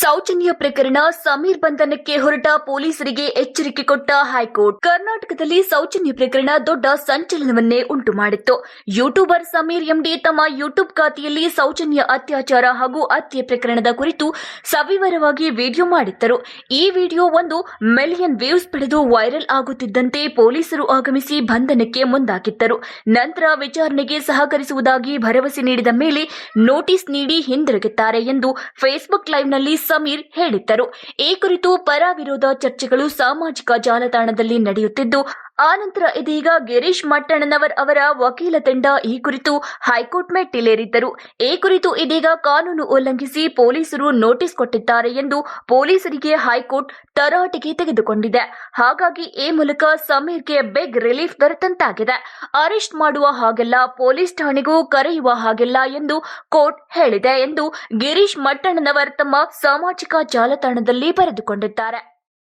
ಸೌಜನ್ಯ ಪ್ರಕರಣ ಸಮೀರ್ ಬಂಧನಕ್ಕೆ ಹೊರಟ ಪೊಲೀಸರಿಗೆ ಎಚ್ಚರಿಕೆ ಕೊಟ್ಟ ಹೈಕೋರ್ಟ್. ಕರ್ನಾಟಕದಲ್ಲಿ ಸೌಜನ್ಯ ಪ್ರಕರಣ ದೊಡ್ಡ ಸಂಚಲನವನ್ನೇ ಉಂಟು ಮಾಡಿತ್ತು. ಯೂಟ್ಯೂಬರ್ ಸಮೀರ್ ಎಂಡಿ ತಮ್ಮ ಯೂಟ್ಯೂಬ್ ಖಾತೆಯಲ್ಲಿ ಸೌಜನ್ಯ ಅತ್ಯಾಚಾರ ಹಾಗೂ ಹತ್ಯೆ ಪ್ರಕರಣದ ಕುರಿತು ಸವಿವರವಾಗಿ ವಿಡಿಯೋ ಮಾಡಿದ್ದರು. ಈ ವಿಡಿಯೋ ಒಂದು ಮಿಲಿಯನ್ ವ್ಯೂಸ್ ಪಡೆದು ವೈರಲ್ ಆಗುತ್ತಿದ್ದಂತೆ ಪೊಲೀಸರು ಆಗಮಿಸಿ ಬಂಧನಕ್ಕೆ ಮುಂದಾಗಿದ್ದರು. ನಂತರ ವಿಚಾರಣೆಗೆ ಸಹಕರಿಸುವುದಾಗಿ ಭರವಸೆ ನೀಡಿದ ಮೇಲೆ ನೋಟಿಸ್ ನೀಡಿ ಹಿಂದಿರುಗುತ್ತಾರೆ ಎಂದು ಫೇಸ್ಬುಕ್ ಲೈವ್ನಲ್ಲಿ ಸಮೀರ್ ಹೇಳಿದ್ದರು. ಈ ಕುರಿತು ಪರ ವಿರೋಧ ಚರ್ಚೆಗಳು ಸಾಮಾಜಿಕ ಜಾಲತಾಣದಲ್ಲಿ ನಡೆಯುತ್ತಿದ್ದು ಆನಂತರ ಇದೀಗ ಗಿರೀಶ್ ಮಟ್ಟಣ್ಣನವರ್ ಅವರ ವಕೀಲ ತಂಡ ಈ ಕುರಿತು ಹೈಕೋರ್ಟ್ ಮೆಟ್ಟಿಲೇರಿದ್ದರು ಈ ಕುರಿತು ಇದೀಗ ಕಾನೂನು ಉಲ್ಲಂಘಿಸಿ ಪೊಲೀಸರು ನೋಟಿಸ್ ಕೊಟ್ಟಿದ್ದಾರೆ ಎಂದು ಪೊಲೀಸರಿಗೆ ಹೈಕೋರ್ಟ್ ತರಾಟೆಗೆ ತೆಗೆದುಕೊಂಡಿದೆ. ಹಾಗಾಗಿ ಈ ಮೂಲಕ ಸಮೀರ್ಗೆ ಬಿಗ್ ರಿಲೀಫ್ ದೊರೆತಂತಾಗಿದೆ. ಅರೆಸ್ಟ್ ಮಾಡುವ ಹಾಗೆಲ್ಲ ಪೊಲೀಸ್ ಠಾಣೆಗೂ ಕರೆಯುವ ಹಾಗೆಲ್ಲ ಎಂದು ಕೋರ್ಟ್ ಹೇಳಿದೆ ಎಂದು ಗಿರೀಶ್ ಮಟ್ಟಣ್ಣನವರ್ ತಮ್ಮ ಸಾಮಾಜಿಕ ಜಾಲತಾಣದಲ್ಲಿ ಬರೆದುಕೊಂಡಿದ್ದಾರೆ.